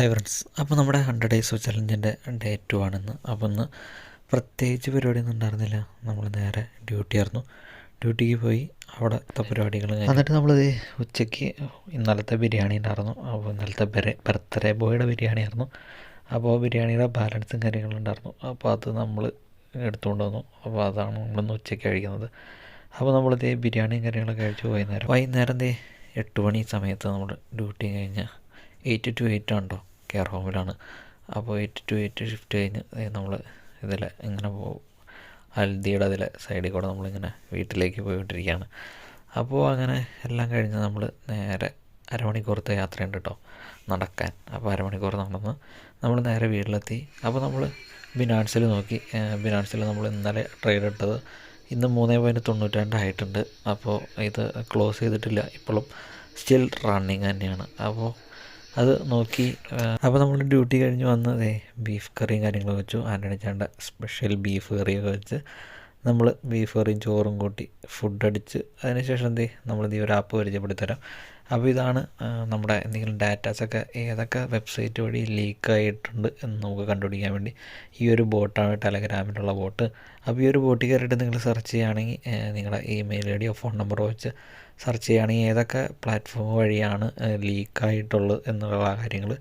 Hi friends അപ്പോൾ നമ്മുടെ hundred days of ചലഞ്ചിന്റെ ഡേ ടു ആണെന്ന്. അപ്പോൾ ഒന്ന് പ്രത്യേകിച്ച് പരിപാടിയൊന്നും ഉണ്ടായിരുന്നില്ല. നമ്മൾ നേരെ ഡ്യൂട്ടി ആയിരുന്നു. ഡ്യൂട്ടിക്ക് പോയി അവിടുത്തെ പരിപാടികൾ എന്നിട്ട് നമ്മൾ ഉച്ചയ്ക്ക് ഇന്നലത്തെ ബിരിയാണി ഉണ്ടായിരുന്നു. അപ്പോൾ ഇന്നലത്തെ ബർത്ത്ഡേ ബോയുടെ ബിരിയാണി ആയിരുന്നു. അപ്പോൾ ബിരിയാണിയുടെ ബാലൻസും കാര്യങ്ങളും ഉണ്ടായിരുന്നു. അപ്പോൾ അത് നമ്മൾ എടുത്തുകൊണ്ട് വന്നു. അപ്പോൾ അതാണ് നമ്മളിന്ന് ഉച്ചയ്ക്ക് കഴിക്കുന്നത്. അപ്പോൾ നമ്മളിത് ബിരിയാണിയും കാര്യങ്ങളൊക്കെ കഴിച്ചു വൈകുന്നേരം. വൈകുന്നേരം ദേ എട്ട് മണി സമയത്ത് നമ്മൾ ഡ്യൂട്ടി കഴിഞ്ഞ് എയ്റ്റ് ടു എയ്റ്റ് ഉണ്ടോ കെയർ ഹോമിലാണ് അപ്പോൾ എയ്റ്റ് ടു എയ്റ്റ് ഷിഫ്റ്റ് കഴിഞ്ഞ് നമ്മൾ ഇതിൽ ഇങ്ങനെ പോകും ഹൽദിയുടെ അതിലെ സൈഡിൽ കൂടെ നമ്മളിങ്ങനെ വീട്ടിലേക്ക് പോയിക്കൊണ്ടിരിക്കുകയാണ്. അപ്പോൾ അങ്ങനെ എല്ലാം കഴിഞ്ഞ് നമ്മൾ നേരെ അരമണിക്കൂറത്തെ യാത്രയുണ്ട് കേട്ടോ നടക്കാൻ. അപ്പോൾ അരമണിക്കൂർ നടന്ന് നമ്മൾ നേരെ വീട്ടിലെത്തി. അപ്പോൾ നമ്മൾ ബിനാൻസിൽ നോക്കി. ബിനാൻസിൽ നമ്മൾ ഇന്നലെ ട്രേഡ് ഇട്ടത് ഇന്ന് മൂന്ന് പോയിന്റ് തൊണ്ണൂറ്റി രണ്ടായിട്ടുണ്ട് അപ്പോൾ ഇത് ക്ലോസ് ചെയ്തിട്ടില്ല. ഇപ്പോഴും സ്റ്റിൽ റണ്ണിങ് തന്നെയാണ്. അപ്പോൾ അത് നോക്കി അപ്പോൾ നമ്മൾ ഡ്യൂട്ടി കഴിഞ്ഞ് വന്നതേ ബീഫ് കറിയും കാര്യങ്ങളൊക്കെ വെച്ചു. ആന്റണി ചാണ്ട സ്പെഷ്യൽ ബീഫ് കറിയൊക്കെ വെച്ച് നമ്മൾ ബീഫ് കറിയും ചോറും കൂട്ടി ഫുഡ് അടിച്ച് അതിനുശേഷം എന്ത് ഈ ഒരു ആപ്പ് പരിചയപ്പെടുത്തരാം. അപ്പോൾ ഇതാണ് നമ്മുടെ എന്തെങ്കിലും ഡാറ്റാസൊക്കെ ഏതൊക്കെ വെബ്സൈറ്റ് വഴി ലീക്ക് ആയിട്ടുണ്ട് എന്ന് നമുക്ക് കണ്ടുപിടിക്കാൻ വേണ്ടി ഈ ഒരു ബോട്ടാണ് ടെലഗ്രാമിലുള്ള ബോട്ട് അപ്പോൾ ഈ ഒരു ബോട്ടിൽ കയറിയിട്ട് നിങ്ങൾ സെർച്ച് ചെയ്യുകയാണെങ്കിൽ നിങ്ങളുടെ ഇമെയിൽ ഐ ഡിയോ ഫോൺ നമ്പറോ വെച്ച് സെർച്ച് ചെയ്യുകയാണെങ്കിൽ ഏതൊക്കെ പ്ലാറ്റ്ഫോം വഴിയാണ് ലീക്കായിട്ടുള്ളത് എന്നുള്ള കാര്യങ്ങൾ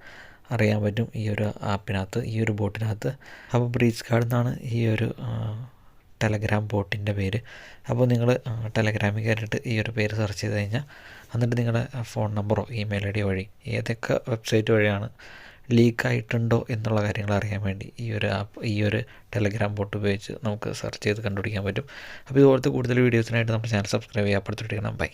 അറിയാൻ പറ്റും ഈ ഒരു ആപ്പിനകത്ത് ഈ ഒരു ബോട്ടിനകത്ത് അപ്പോൾ ബ്രീച്ച് കാർഡ് എന്നാണ് ഈ ഒരു ടെലഗ്രാം ബോട്ടിന്റെ പേര്. അപ്പോൾ നിങ്ങൾ ടെലഗ്രാമിൽ കയറിയിട്ട് ഈ ഒരു പേര് സെർച്ച് ചെയ്ത് കഴിഞ്ഞാൽ എന്നിട്ട് നിങ്ങളുടെ ഫോൺ നമ്പറോ ഇമെയിൽ ഐ ഡി വഴി ഏതൊക്കെ വെബ്സൈറ്റ് വഴിയാണ് ലീക്ക് ആയിട്ടുണ്ടോ എന്നുള്ള കാര്യങ്ങൾ അറിയാൻ വേണ്ടി ഈ ഒരു ആപ്പ് ഈ ഒരു ടെലഗ്രാം ബോട്ട് ഉപയോഗിച്ച് നമുക്ക് സെർച്ച് ചെയ്ത് കണ്ടുപിടിക്കാൻ പറ്റും. അപ്പോൾ ഇതുപോലത്തെ കൂടുതൽ വീഡിയോസിനായിട്ട് നമ്മുടെ ചാനൽ സബ്സ്ക്രൈബ് ചെയ്യാം അപ്പുറത്തോട്ട് ബൈ.